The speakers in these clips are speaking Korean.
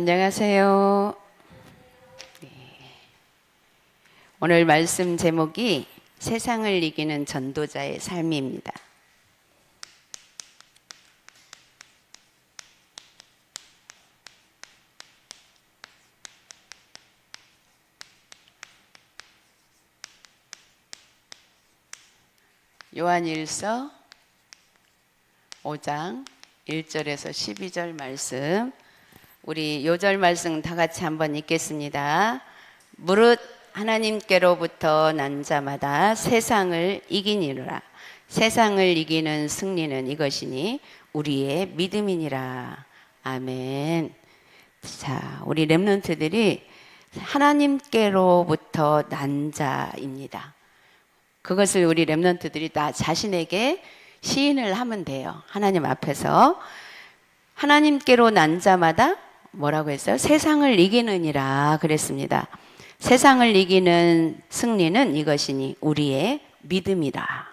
안녕하세요. 네. 오늘 말씀 제목이 세상을 이기는 전도자의 삶입니다. 요한일서 5장 1절에서 12절 말씀 우리 요절 말씀 다 같이 한번 읽겠습니다. 무릇 하나님께로부터 난 자마다 세상을 이기니라. 세상을 이기는 승리는 이것이니 우리의 믿음이니라. 아멘. 자, 우리 렘넌트들이 하나님께로부터 난 자입니다. 그것을 우리 렘넌트들이 다 자신에게 시인을 하면 돼요. 하나님 앞에서 하나님께로 난 자마다 뭐라고 했어요? 세상을 이기느니라 그랬습니다. 세상을 이기는 승리는 이것이니 우리의 믿음이다.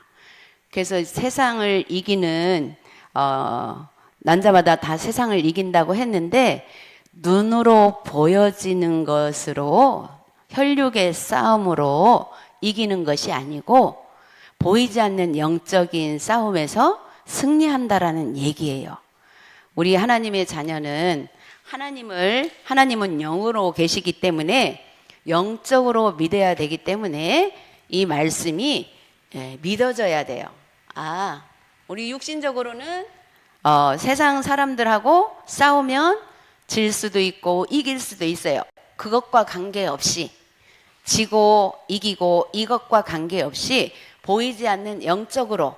그래서 세상을 이기는 어, 난 자마다 다 세상을 이긴다고 했는데 눈으로 보여지는 것으로 혈육의 싸움으로 이기는 것이 아니고 보이지 않는 영적인 싸움에서 승리한다라는 얘기예요. 우리 하나님의 자녀는 하나님을 하나님은 영으로 계시기 때문에 영적으로 믿어야 되기 때문에 이 말씀이 예, 믿어져야 돼요. 아, 우리 육신적으로는 어, 세상 사람들하고 싸우면 질 수도 있고 이길 수도 있어요. 그것과 관계없이 지고 이기고 이것과 관계없이 보이지 않는 영적으로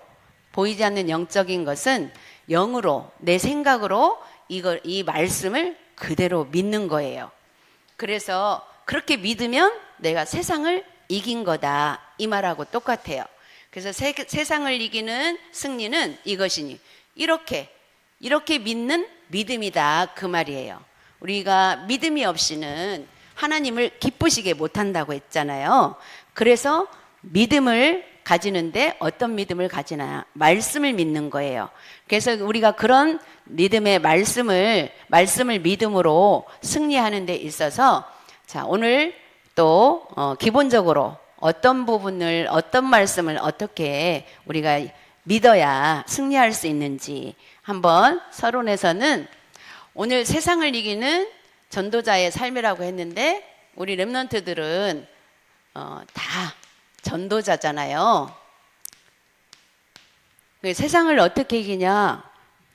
보이지 않는 영적인 것은 영으로 내 생각으로 이걸 이 말씀을 그대로 믿는 거예요. 그래서 그렇게 믿으면 내가 세상을 이긴 거다 이 말하고 똑같아요. 그래서 세, 세상을 이기는 승리는 이것이니 이렇게 이렇게 믿는 믿음이다 그 말이에요. 우리가 믿음이 없이는 하나님을 기쁘시게 못한다고 했잖아요. 그래서 믿음을 가지는데 어떤 믿음을 가지나 말씀을 믿는 거예요. 그래서 우리가 그런 믿음의 말씀을 말씀을 믿음으로 승리하는 데 있어서 자 오늘 또 어, 기본적으로 어떤 부분을 어떤 말씀을 어떻게 우리가 믿어야 승리할 수 있는지 한번 서론에서는 오늘 세상을 이기는 전도자의 삶이라고 했는데 우리 렘넌트들은 어, 다 전도자잖아요. 그 세상을 어떻게 이기냐?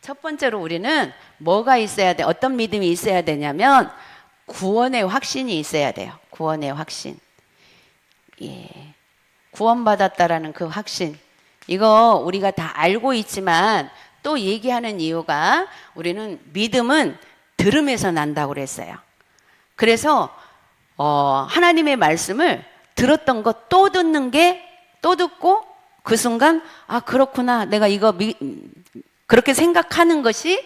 첫 번째로 우리는 뭐가 있어야 돼? 어떤 믿음이 있어야 되냐면 구원의 확신이 있어야 돼요. 구원의 확신. 예. 구원받았다라는 그 확신. 이거 우리가 다 알고 있지만 또 얘기하는 이유가 우리는 믿음은 들음에서 난다고 그랬어요. 그래서 어, 하나님의 말씀을 들었던 거 또 듣는 게 또 듣고 그 순간 아 그렇구나 내가 이거 미, 그렇게 생각하는 것이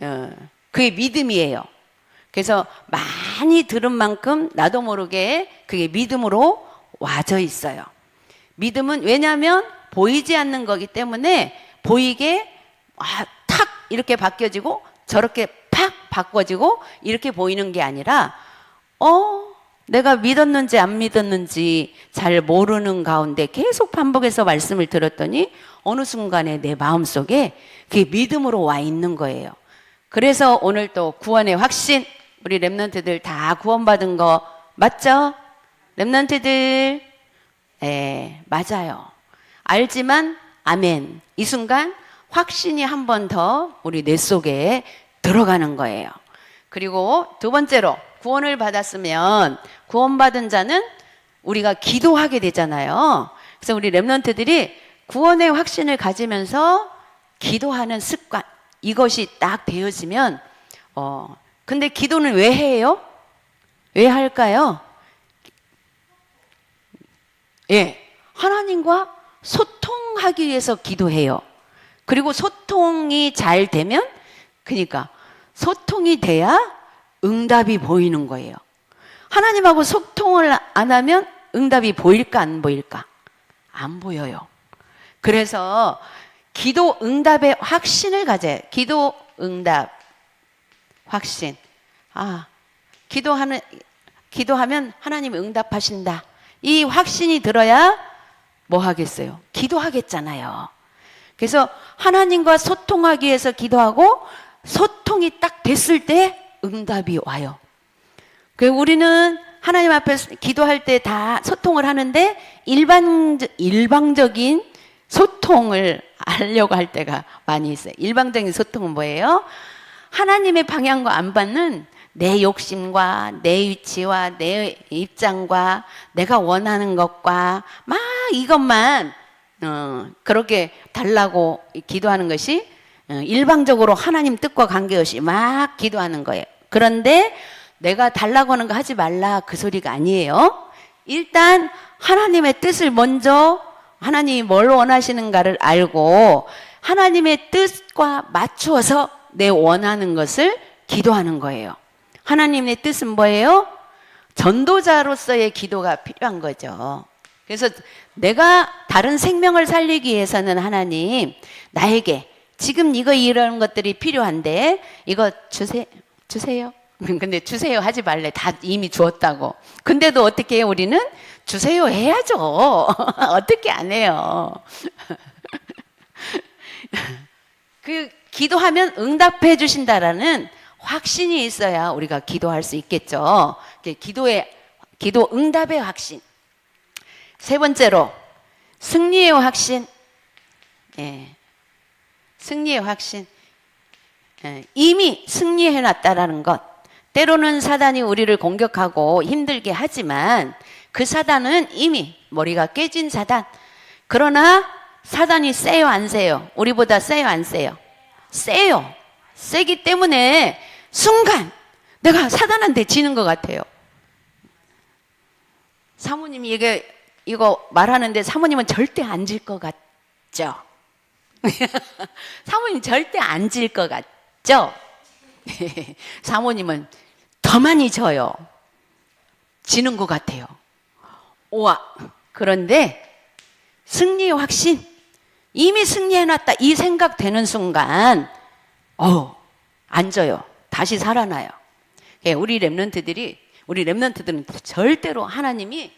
어, 그게 믿음이에요. 그래서 많이 들은 만큼 나도 모르게 그게 믿음으로 와져 있어요. 믿음은 왜냐하면 보이지 않는 거기 때문에 보이게 아, 탁 이렇게 바뀌어지고 저렇게 팍 바꿔지고 이렇게 보이는 게 아니라 어 내가 믿었는지 안 믿었는지 잘 모르는 가운데 계속 반복해서 말씀을 들었더니 어느 순간에 내 마음 속에 그게 믿음으로 와 있는 거예요. 그래서 오늘 또 구원의 확신, 우리 랩런트들 다 구원받은 거 맞죠? 랩런트들, 예, 맞아요. 알지만, 아멘. 이 순간 확신이 한 번 더 우리 뇌 속에 들어가는 거예요. 그리고 두 번째로, 구원을 받았으면 구원받은 자는 우리가 기도하게 되잖아요. 그래서 우리 랩런트들이 구원의 확신을 가지면서 기도하는 습관 이것이 딱 되어지면 어 근데 기도는 왜 해요? 왜 할까요? 예. 하나님과 소통하기 위해서 기도해요. 그리고 소통이 잘 되면 그러니까 소통이 돼야 응답이 보이는 거예요. 하나님하고 소통을 안 하면 응답이 보일까 안 보일까? 안 보여요. 그래서 기도 응답의 확신을 가져요. 기도 응답 확신. 아, 기도하는 기도하면 하나님이 응답하신다. 이 확신이 들어야 뭐 하겠어요? 기도하겠잖아요. 그래서 하나님과 소통하기 위해서 기도하고 소통이 딱 됐을 때 응답이 와요. 그 우리는 하나님 앞에 기도할 때 다 소통을 하는데 일반 일방적인 소통을 하려고 할 때가 많이 있어요. 일방적인 소통은 뭐예요? 하나님의 방향과 안 받는 내 욕심과 내 위치와 내 입장과 내가 원하는 것과 막 이것만 어, 그렇게 달라고 기도하는 것이 어, 일방적으로 하나님 뜻과 관계없이 막 기도하는 거예요. 그런데 내가 달라고 하는 거 하지 말라 그 소리가 아니에요. 일단 하나님의 뜻을 먼저 하나님이 뭘 원하시는가를 알고 하나님의 뜻과 맞추어서 내 원하는 것을 기도하는 거예요. 하나님의 뜻은 뭐예요? 전도자로서의 기도가 필요한 거죠. 그래서 내가 다른 생명을 살리기 위해서는 하나님 나에게 지금 이거 이런 것들이 필요한데 이거 주세 주세요. 근데 주세요 하지 말래. 다 이미 주었다고. 근데도 어떻게 해요? 우리는 주세요 해야죠. 어떻게 안 해요? 그 기도하면 응답해 주신다라는 확신이 있어야 우리가 기도할 수 있겠죠. 기도의 기도 응답의 확신. 세 번째로 승리의 확신. 예. 승리의 확신. 예. 이미 승리해 놨다라는 것. 때로는 사단이 우리를 공격하고 힘들게 하지만 그 사단은 이미 머리가 깨진 사단. 그러나 사단이 세요 안 세요? 우리보다 세요 안 세요? 세요. 세기 때문에 순간 내가 사단한테 지는 것 같아요. 사모님이 이게 이거 말하는데 사모님은 절대 안 질 것 같죠? 사모님 절대 안 질 것 같죠? 사모님은 더 많이 져요. 지는 것 같아요. 우와. 그런데 승리의 확신, 이미 승리해놨다. 이 생각 되는 순간, 어 앉아요. 다시 살아나요. 예, 우리 랩런트들이, 우리 랩런트들은 절대로 하나님이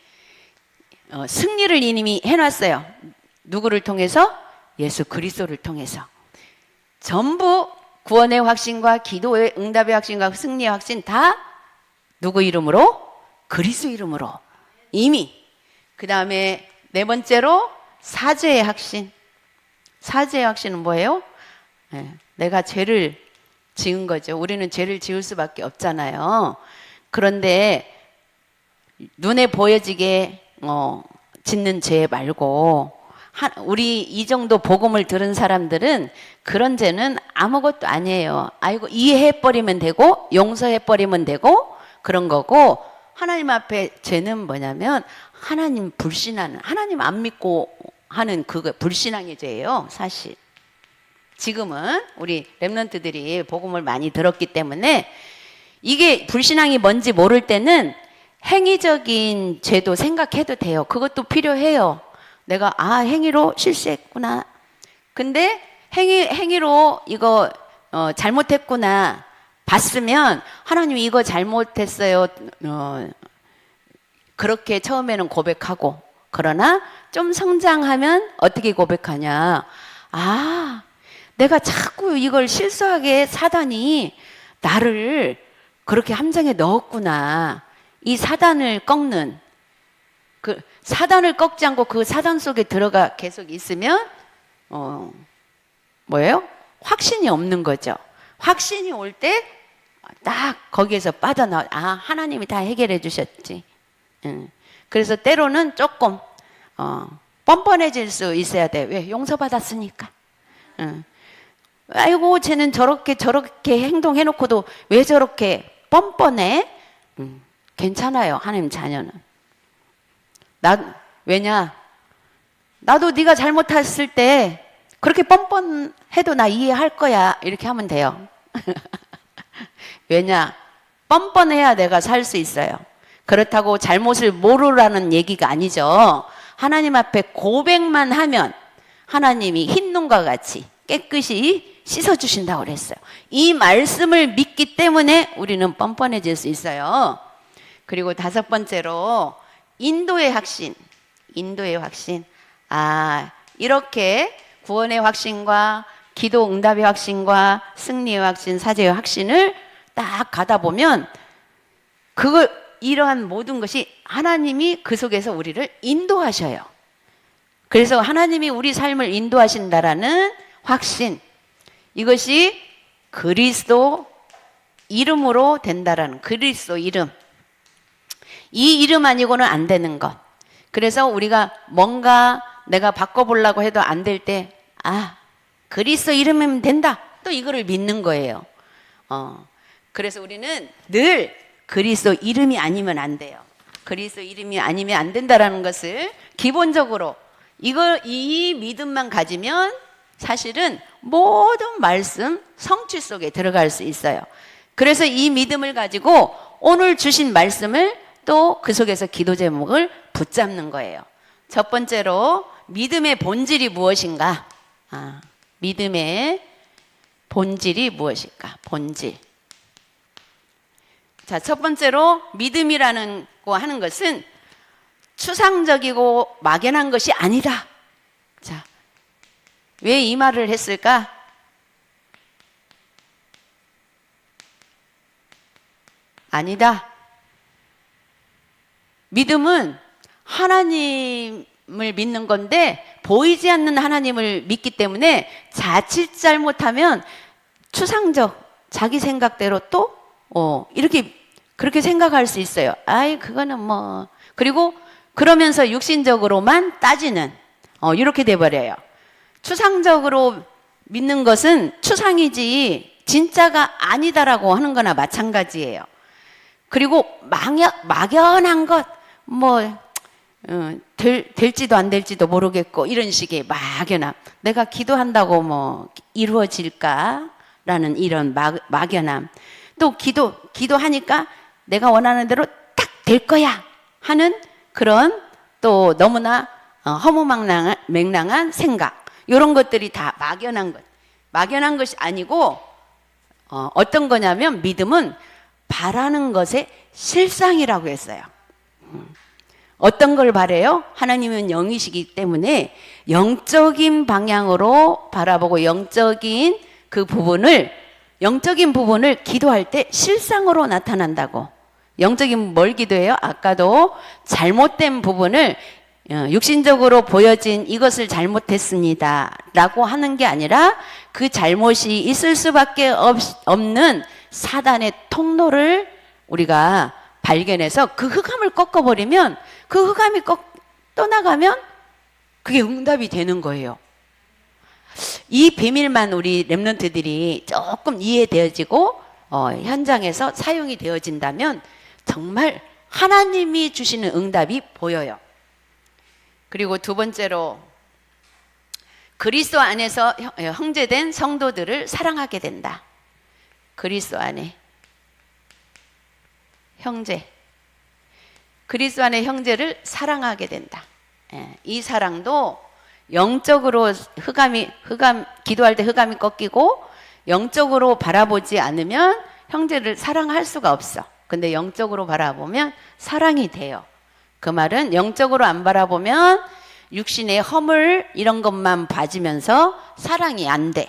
어, 승리를 이미 해놨어요. 누구를 통해서? 예수 그리스도를 통해서. 전부 구원의 확신과 기도의 응답의 확신과 승리의 확신 다 누구 이름으로? 그리스도 이름으로 이미. 그 다음에 네 번째로 사죄의 확신. 사죄의 확신은 뭐예요? 예, 내가 죄를 지은 거죠. 우리는 죄를 지을 수밖에 없잖아요. 그런데 눈에 보여지게 어, 짓는 죄 말고 하, 우리 이 정도 복음을 들은 사람들은 그런 죄는 아무것도 아니에요. 아이고 이해해 버리면 되고 용서해 버리면 되고 그런 거고 하나님 앞에 죄는 뭐냐면 하나님 불신하는 하나님 안 믿고 하는 그거 불신앙의 죄예요, 사실. 지금은 우리 랩런트들이 복음을 많이 들었기 때문에 이게 불신앙이 뭔지 모를 때는 행위적인 죄도 생각해도 돼요. 그것도 필요해요. 내가 아 행위로 실수했구나. 근데 행위 행위로 이거 어, 잘못했구나 봤으면 하나님 이거 잘못했어요. 어, 그렇게 처음에는 고백하고 그러나 좀 성장하면 어떻게 고백하냐? 아 내가 자꾸 이걸 실수하게 사단이 나를 그렇게 함정에 넣었구나. 이 사단을 꺾는 그 사단을 꺾지 않고 그 사단 속에 들어가 계속 있으면 어 뭐예요? 확신이 없는 거죠. 확신이 올 때 딱 거기에서 빠져나와 아 하나님이 다 해결해 주셨지. 응. 그래서 때로는 조금 어, 뻔뻔해질 수 있어야 돼. 왜 용서받았으니까. 응. 아이고 쟤는 저렇게 저렇게 행동해놓고도 왜 저렇게 뻔뻔해? 음, 괜찮아요 하나님 자녀는. 나 왜냐? 나도 네가 잘못했을 때 그렇게 뻔뻔해도 나 이해할 거야 이렇게 하면 돼요. 왜냐? 뻔뻔해야 내가 살 수 있어요. 그렇다고 잘못을 모르라는 얘기가 아니죠. 하나님 앞에 고백만 하면 하나님이 흰 눈과 같이 깨끗이 씻어 주신다고 그랬어요. 이 말씀을 믿기 때문에 우리는 뻔뻔해질 수 있어요. 그리고 다섯 번째로 인도의 확신. 인도의 확신. 아, 이렇게 구원의 확신과 기도 응답의 확신과 승리의 확신, 사제의 확신을 딱 가다 보면 그걸 이러한 모든 것이 하나님이 그 속에서 우리를 인도하셔요. 그래서 하나님이 우리 삶을 인도하신다라는 확신. 이것이 그리스도 이름으로 된다라는 그리스도 이름. 이 이름 아니고는 안 되는 것. 그래서 우리가 뭔가 내가 바꿔보려고 해도 안 될 때, 아, 그리스도 이름이면 된다. 또 이거를 믿는 거예요. 어. 그래서 우리는 늘 그리스도 이름이 아니면 안 돼요. 그리스도 이름이 아니면 안 된다라는 것을 기본적으로 이걸 이 믿음만 가지면 사실은 모든 말씀 성취 속에 들어갈 수 있어요. 그래서 이 믿음을 가지고 오늘 주신 말씀을 또 그 속에서 기도 제목을 붙잡는 거예요. 첫 번째로 믿음의 본질이 무엇인가? 아, 믿음의 본질이 무엇일까? 본질. 자, 첫 번째로 믿음이라는 거 하는 것은 추상적이고 막연한 것이 아니다. 자, 왜 이 말을 했을까? 아니다. 믿음은 하나님을 믿는 건데 보이지 않는 하나님을 믿기 때문에 자칫 잘못하면 추상적 자기 생각대로 또 어, 이렇게 그렇게 생각할 수 있어요. 아이 그거는 뭐 그리고 그러면서 육신적으로만 따지는 어, 이렇게 돼 버려요. 추상적으로 믿는 것은 추상이지 진짜가 아니다라고 하는 거나 마찬가지예요. 그리고 막연, 막연한 것, 뭐, 어, 될, 될지도 안 될지도 모르겠고, 이런 식의 막연함. 내가 기도한다고 뭐, 이루어질까라는 이런 막, 막연함. 또 기도, 기도하니까 내가 원하는 대로 딱 될 거야 하는 그런 또 너무나 어, 허무맹랑한 맹랑한 생각. 이런 것들이 다 막연한 것. 막연한 것이 아니고, 어, 어떤 거냐면 믿음은 바라는 것의 실상이라고 했어요. 음. 어떤 걸 바래요? 하나님은 영이시기 때문에 영적인 방향으로 바라보고 영적인 그 부분을 영적인 부분을 기도할 때 실상으로 나타난다고. 영적인 뭘 기도해요? 아까도 잘못된 부분을 어, 육신적으로 보여진 이것을 잘못했습니다. 라고 하는 게 아니라 그 잘못이 있을 수밖에 없, 없는 사단의 통로를 우리가 발견해서 그 흑암을 꺾어버리면 그 흑암이 꺾, 떠나가면 그게 응답이 되는 거예요. 이 비밀만 우리 랩런트들이 조금 이해되어지고 어, 현장에서 사용이 되어진다면 정말 하나님이 주시는 응답이 보여요. 그리고 두 번째로 그리스도 안에서 형- 예, 형제된 성도들을 사랑하게 된다. 그리스도 안에 형제 그리스도 안에 형제를 사랑하게 된다. 예, 이 사랑도 영적으로 흑암이 흑암 기도할 때 흑암이 꺾이고 영적으로 바라보지 않으면 형제를 사랑할 수가 없어. 근데 영적으로 바라보면 사랑이 돼요. 그 말은 영적으로 안 바라보면 육신의 허물 이런 것만 봐지면서 사랑이 안 돼.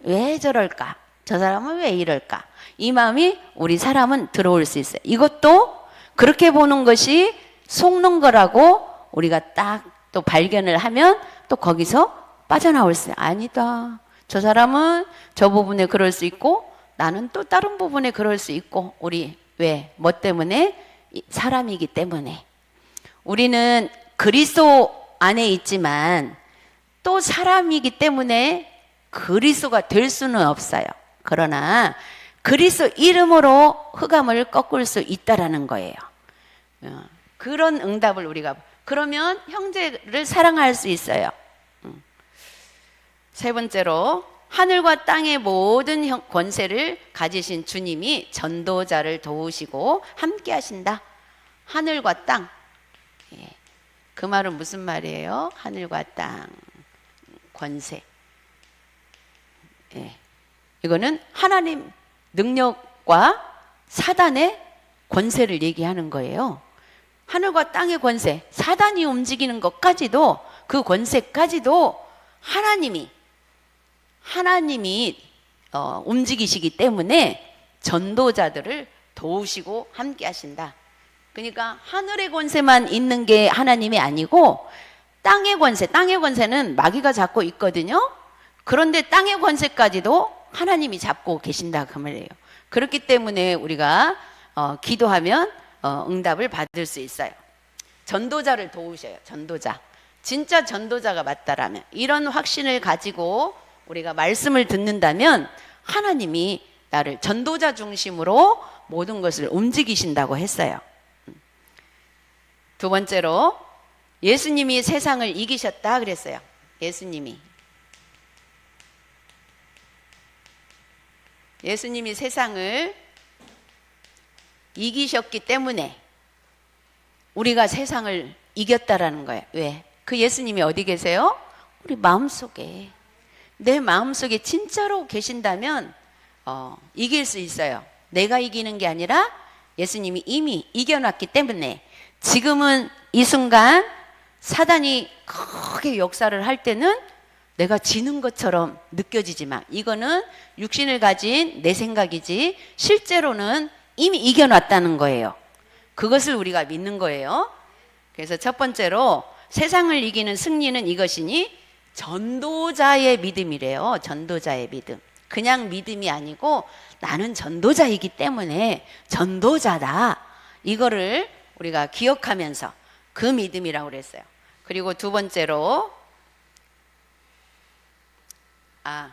왜 저럴까? 저 사람은 왜 이럴까? 이 마음이 우리 사람은 들어올 수 있어요. 이것도 그렇게 보는 것이 속는 거라고 우리가 딱 또 발견을 하면 또 거기서 빠져나올 수 아니다. 저 사람은 저 부분에 그럴 수 있고 나는 또 다른 부분에 그럴 수 있고 우리 왜? 뭐 때문에? 이 사람이기 때문에. 우리는 그리스도 안에 있지만 또 사람이기 때문에 그리스도가 될 수는 없어요. 그러나 그리스도 이름으로 흑암을 꺾을 수 있다라는 거예요. 어, 그런 응답을 우리가 그러면 형제를 사랑할 수 있어요. 음. 세 번째로 하늘과 땅의 모든 형- 권세를 가지신 주님이 전도자를 도우시고 함께 하신다. 하늘과 땅. 예. 그 말은 무슨 말이에요? 하늘과 땅 권세. 예. 이거는 하나님 능력과 사단의 권세를 얘기하는 거예요. 하늘과 땅의 권세, 사단이 움직이는 것까지도 그 권세까지도 하나님이 하나님이 어, 움직이시기 때문에 전도자들을 도우시고 함께 하신다. 그러니까 하늘의 권세만 있는 게 하나님이 아니고 땅의 권세, 땅의 권세는 마귀가 잡고 있거든요. 그런데 땅의 권세까지도 하나님이 잡고 계신다 그 말이에요. 그렇기 때문에 우리가 어, 기도하면 어, 응답을 받을 수 있어요. 전도자를 도우셔요. 전도자. 진짜 전도자가 맞다라면 이런 확신을 가지고 우리가 말씀을 듣는다면 하나님이 나를 전도자 중심으로 모든 것을 움직이신다고 했어요. 두 번째로 예수님이 세상을 이기셨다 그랬어요. 예수님이 예수님이 세상을 이기셨기 때문에 우리가 세상을 이겼다라는 거예요. 왜? 그 예수님이 어디 계세요? 우리 마음속에. 내 마음속에 진짜로 계신다면 어, 이길 수 있어요. 내가 이기는 게 아니라 예수님이 이미 이겨놨기 때문에 지금은 이 순간 사단이 크게 역사를 할 때는 내가 지는 것처럼 느껴지지만 이거는 육신을 가진 내 생각이지 실제로는 이미 이겨놨다는 거예요. 그것을 우리가 믿는 거예요. 그래서 첫 번째로 세상을 이기는 승리는 이것이니 전도자의 믿음이래요. 전도자의 믿음. 그냥 믿음이 아니고 나는 전도자이기 때문에 전도자다. 이거를 우리가 기억하면서 그 믿음이라고 그랬어요. 그리고 두 번째로 아,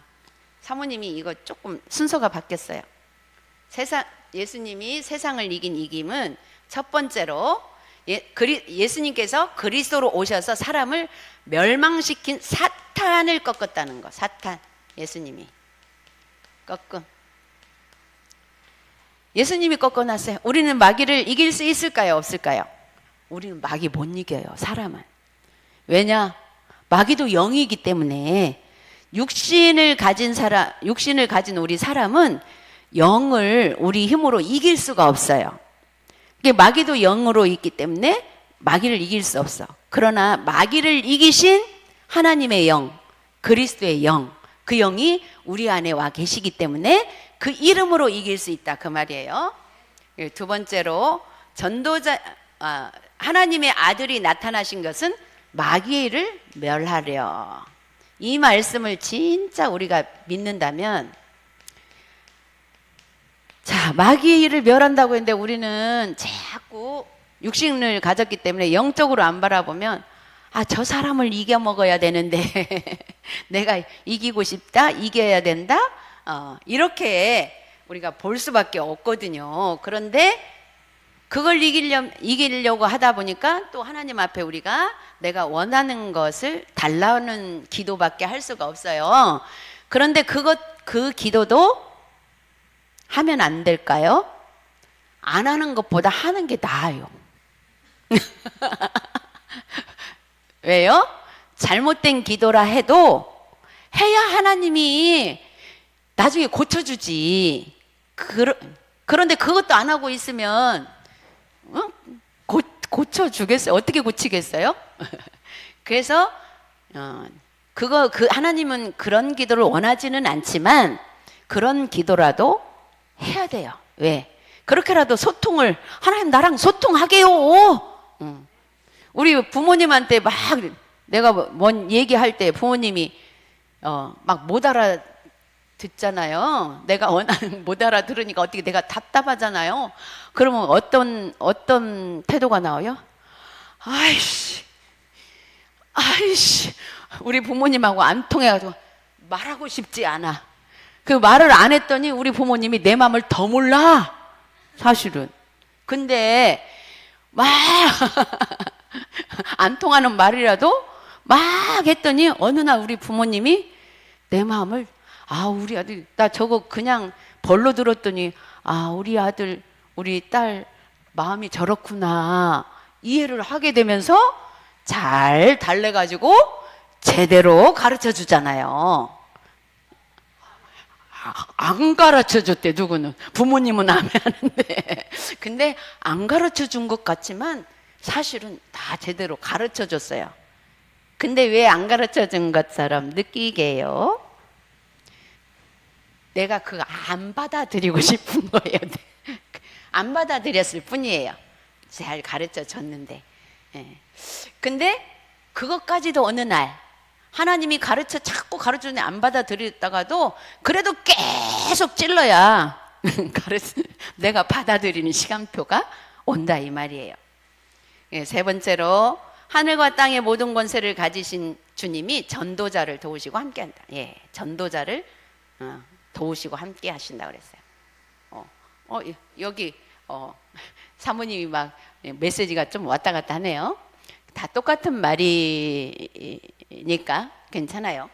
사모님이 이거 조금 순서가 바뀌었어요. 세상 예수님이 세상을 이긴 이김은 첫 번째로 예, 그리, 예수님께서 그리스도로 오셔서 사람을 멸망시킨 사탄을 꺾었다는 거. 사탄. 예수님이 꺾음. 예수님이 꺾어놨어요. 우리는 마귀를 이길 수 있을까요? 없을까요? 우리는 마귀 못 이겨요. 사람은. 왜냐? 마귀도 영이기 때문에 육신을 가진 사람, 육신을 가진 우리 사람은 영을 우리 힘으로 이길 수가 없어요. 이게 마귀도 영으로 있기 때문에 마귀를 이길 수 없어. 그러나 마귀를 이기신 하나님의 영, 그리스도의 영, 그 영이 우리 안에 와 계시기 때문에 그 이름으로 이길 수 있다 그 말이에요. 예, 두 번째로 전도자 아, 하나님의 아들이 나타나신 것은 마귀를 멸하려. 이 말씀을 진짜 우리가 믿는다면 자, 마귀를 멸한다고 했는데 우리는 자꾸 육신을 가졌기 때문에 영적으로 안 바라보면 아, 저 사람을 이겨 먹어야 되는데 내가 이기고 싶다, 이겨야 된다. 어, 이렇게 우리가 볼 수밖에 없거든요. 그런데 그걸 이기려, 이기려고 하다 보니까 또 하나님 앞에 우리가 내가 원하는 것을 달라는 기도밖에 할 수가 없어요. 그런데 그것, 그 기도도 하면 안 될까요? 안 하는 것보다 하는 게 나아요. 왜요? 잘못된 기도라 해도 해야 하나님이 나중에 고쳐주지. 그러, 그런데 그것도 안 하고 있으면 어? 고, 고쳐주겠어요? 어떻게 고치겠어요? 그래서 어, 그거 그 하나님은 그런 기도를 원하지는 않지만 그런 기도라도 해야 돼요. 왜? 그렇게라도 소통을 하나님 나랑 소통하게요. 응. 우리 부모님한테 막 내가 뭐- 뭔 얘기할 때 부모님이 어, 막 못 알아 듣잖아요. 내가 원하는 못 알아 들으니까 어떻게 내가 답답하잖아요. 그러면 어떤 어떤 태도가 나와요? 아이씨, 아이씨, 우리 부모님하고 안 통해가지고 말하고 싶지 않아. 그 말을 안 했더니 우리 부모님이 내 마음을 더 몰라. 사실은. 근데 막 안 통하는 말이라도 막 했더니 어느 날 우리 부모님이 내 마음을 아 우리 아들 나 저거 그냥 벌로 들었더니 아 우리 아들 우리 딸 마음이 저렇구나 이해를 하게 되면서 잘 달래가지고 제대로 가르쳐 주잖아요. 안 가르쳐 줬대 누구는 부모님은 안 하는데 근데 안 가르쳐 준 것 같지만 사실은 다 제대로 가르쳐 줬어요. 근데 왜 안 가르쳐 준 것처럼 느끼게요? 내가 그거 안 받아들이고 싶은 거예요. 안 받아들였을 뿐이에요. 잘 가르쳐 줬는데. 예. 근데 그것까지도 어느 날 하나님이 가르쳐 자꾸 가르쳐 주는데 안 받아들였다가도 그래도 계속 찔러야 가르쳐 내가 받아들이는 시간표가 온다 이 말이에요. 예, 세 번째로 하늘과 땅의 모든 권세를 가지신 주님이 전도자를 도우시고 함께한다. 예, 전도자를 어, 도우시고 함께 하신다 그랬어요. 어, 어 이- 여기 어, 사모님이 막 예, 메시지가 좀 왔다 갔다 하네요. 다 똑같은 말이니까 괜찮아요.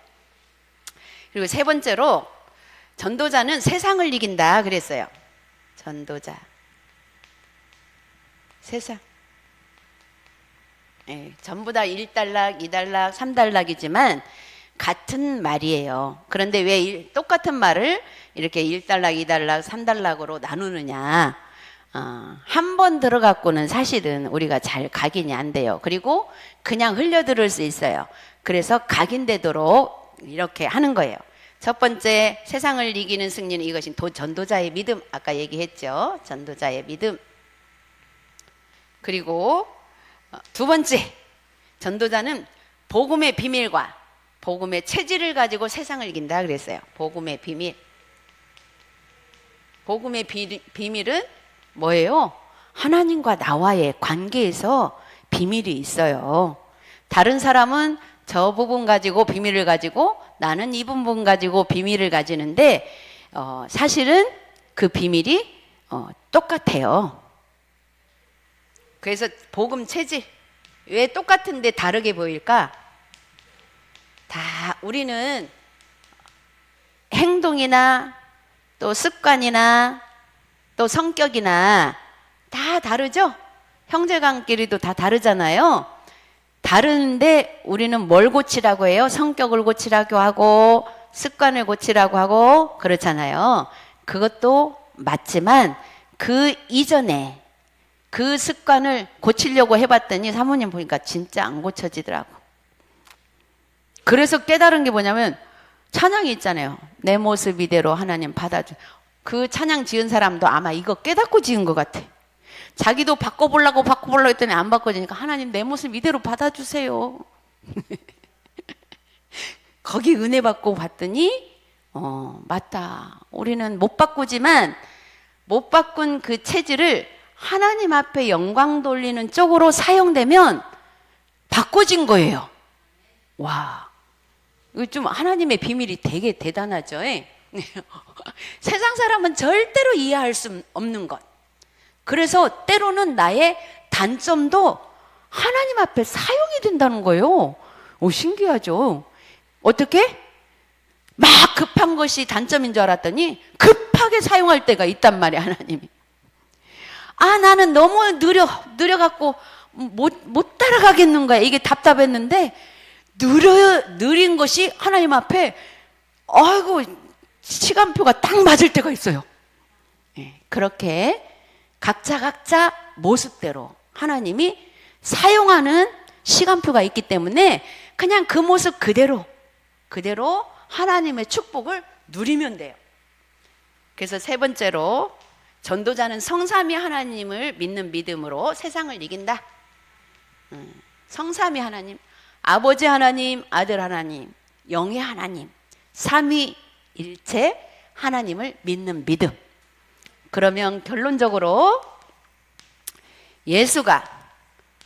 그리고 세 번째로 전도자는 세상을 이긴다 그랬어요. 전도자. 세상. 예, 전부 다 1달락, 2달락, 3달락이지만 같은 말이에요. 그런데 왜 일- 똑같은 말을 이렇게 1달락, 2달락, 3달락으로 나누느냐? 어, 한번 들어갖고는 사실은 우리가 잘 각인이 안 돼요. 그리고 그냥 흘려들을 수 있어요. 그래서 각인되도록 이렇게 하는 거예요. 첫 번째 세상을 이기는 승리는 이것이 도, 전도자의 믿음 아까 얘기했죠. 전도자의 믿음. 그리고 어, 두 번째 전도자는 복음의 비밀과 복음의 체질을 가지고 세상을 이긴다 그랬어요. 복음의 비밀. 복음의 비, 비밀은 뭐예요? 하나님과 나와의 관계에서 비밀이 있어요. 다른 사람은 저 부분 가지고 비밀을 가지고 나는 이 부분 가지고 비밀을 가지는데 어, 사실은 그 비밀이 어, 똑같아요. 그래서 복음 체질 왜 똑같은데 다르게 보일까? 다 우리는 행동이나 또 습관이나 또 성격이나 다 다르죠? 형제간끼리도 다 다르잖아요. 다른데 우리는 뭘 고치라고 해요? 성격을 고치라고 하고 습관을 고치라고 하고 그렇잖아요. 그것도 맞지만 그 이전에 그 습관을 고치려고 해봤더니 사모님 보니까 진짜 안 고쳐지더라고. 그래서 깨달은 게 뭐냐면 찬양이 있잖아요. 내 모습 이대로 하나님 받아줘. 그 찬양 지은 사람도 아마 이거 깨닫고 지은 것 같아. 자기도 바꿔보려고 바꿔보려고 했더니 안 바꿔지니까 하나님 내 모습 이대로 받아주세요. 거기 은혜 받고 봤더니 어 맞다. 우리는 못 바꾸지만 못 바꾼 그 체질을 하나님 앞에 영광 돌리는 쪽으로 사용되면 바꿔진 거예요. 와. 이거 좀 하나님의 비밀이 되게 대단하죠. 예? 세상 사람은 절대로 이해할 수 없는 것. 그래서 때로는 나의 단점도 하나님 앞에 사용이 된다는 거예요. 오, 신기하죠. 어떻게? 막 급한 것이 단점인 줄 알았더니 급하게 사용할 때가 있단 말이야, 하나님이. 아, 나는 너무 느려, 느려갖고 못, 못 따라가겠는 거야. 이게 답답했는데, 느려, 느린 것이 하나님 앞에, 아이고, 시간표가 딱 맞을 때가 있어요. 예, 그렇게 각자 각자 모습대로 하나님이 사용하는 시간표가 있기 때문에 그냥 그 모습 그대로, 그대로 하나님의 축복을 누리면 돼요. 그래서 세 번째로 전도자는 성삼위 하나님을 믿는 믿음으로 세상을 이긴다. 음, 성삼위 하나님, 아버지 하나님, 아들 하나님, 영의 하나님, 삼위 일체 하나님을 믿는 믿음. 그러면 결론적으로 예수가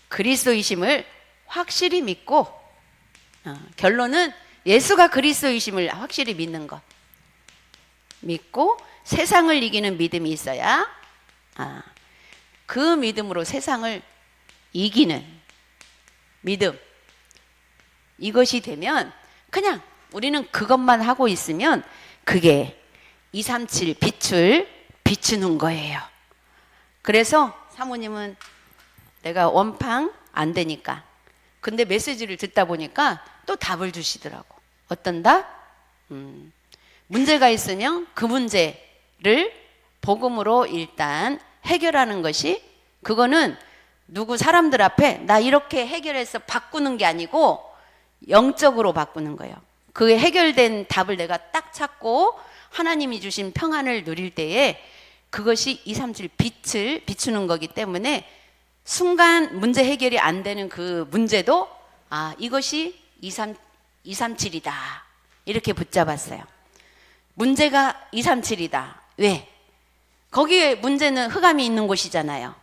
그리스도이심을 확실히 믿고 어, 결론은 예수가 그리스도이심을 확실히 믿는 것. 믿고 세상을 이기는 믿음이 있어야 아, 그 믿음으로 세상을 이기는 믿음 이것이 되면 그냥 우리는 그것만 하고 있으면 그게 237 빛을 비추는 거예요. 그래서 사모님은 내가 원팡 안 되니까 근데 메시지를 듣다 보니까 또 답을 주시더라고. 어떤 답? 음, 문제가 있으면 그 문제를 복음으로 일단 해결하는 것이 그거는 누구 사람들 앞에 나 이렇게 해결해서 바꾸는 게 아니고 영적으로 바꾸는 거예요. 그 해결된 답을 내가 딱 찾고 하나님이 주신 평안을 누릴 때에 그것이 2, 3, 7 빛을 비추는 거기 때문에 순간 문제 해결이 안 되는 그 문제도 아, 이것이 2, 3, 2, 3, 7이다. 이렇게 붙잡았어요. 문제가 2, 3, 7이다. 왜? 거기에 문제는 흑암이 있는 곳이잖아요.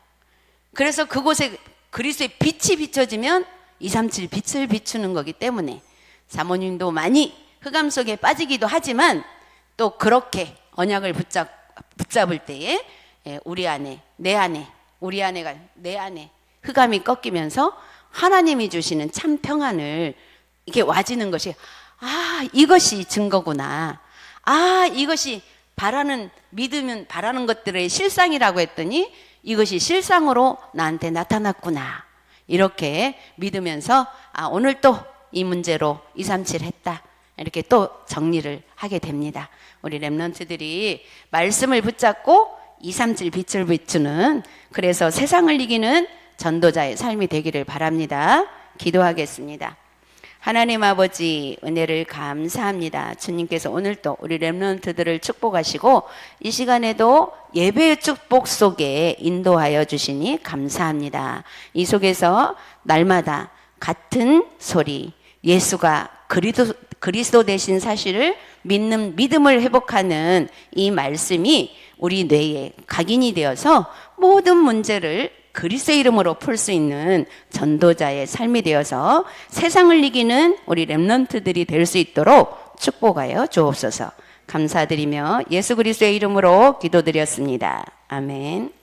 그래서 그곳에 그리스도의 빛이 비춰지면 2, 3, 7 빛을 비추는 거기 때문에 사모님도 많이 흑암 속에 빠지기도 하지만 또 그렇게 언약을 붙잡, 붙잡을 때에 예, 우리 안에 내 안에 우리 안에가 내 안에 흑암이 꺾이면서 하나님이 주시는 참 평안을 이렇게 와지는 것이 아 이것이 증거구나. 아 이것이 바라는 믿으면 바라는 것들의 실상이라고 했더니 이것이 실상으로 나한테 나타났구나. 이렇게 믿으면서 아 오늘 또 이 문제로 237 했다 이렇게 또 정리를 하게 됩니다. 우리 랩런트들이 말씀을 붙잡고 237 빛을 비추는 그래서 세상을 이기는 전도자의 삶이 되기를 바랍니다. 기도하겠습니다. 하나님 아버지 은혜를 감사합니다. 주님께서 오늘 또 우리 렘넌트들을 축복하시고 이 시간에도 예배의 축복 속에 인도하여 주시니 감사합니다. 이 속에서 날마다 같은 소리 예수가 그리도, 그리스도 되신 사실을 믿는 믿음을 회복하는 이 말씀이 우리 뇌에 각인이 되어서 모든 문제를 그리스도의 이름으로 풀 수 있는 전도자의 삶이 되어서 세상을 이기는 우리 렘넌트들이 될 수 있도록 축복하여 주옵소서. 감사드리며 예수 그리스도의 이름으로 기도드렸습니다. 아멘.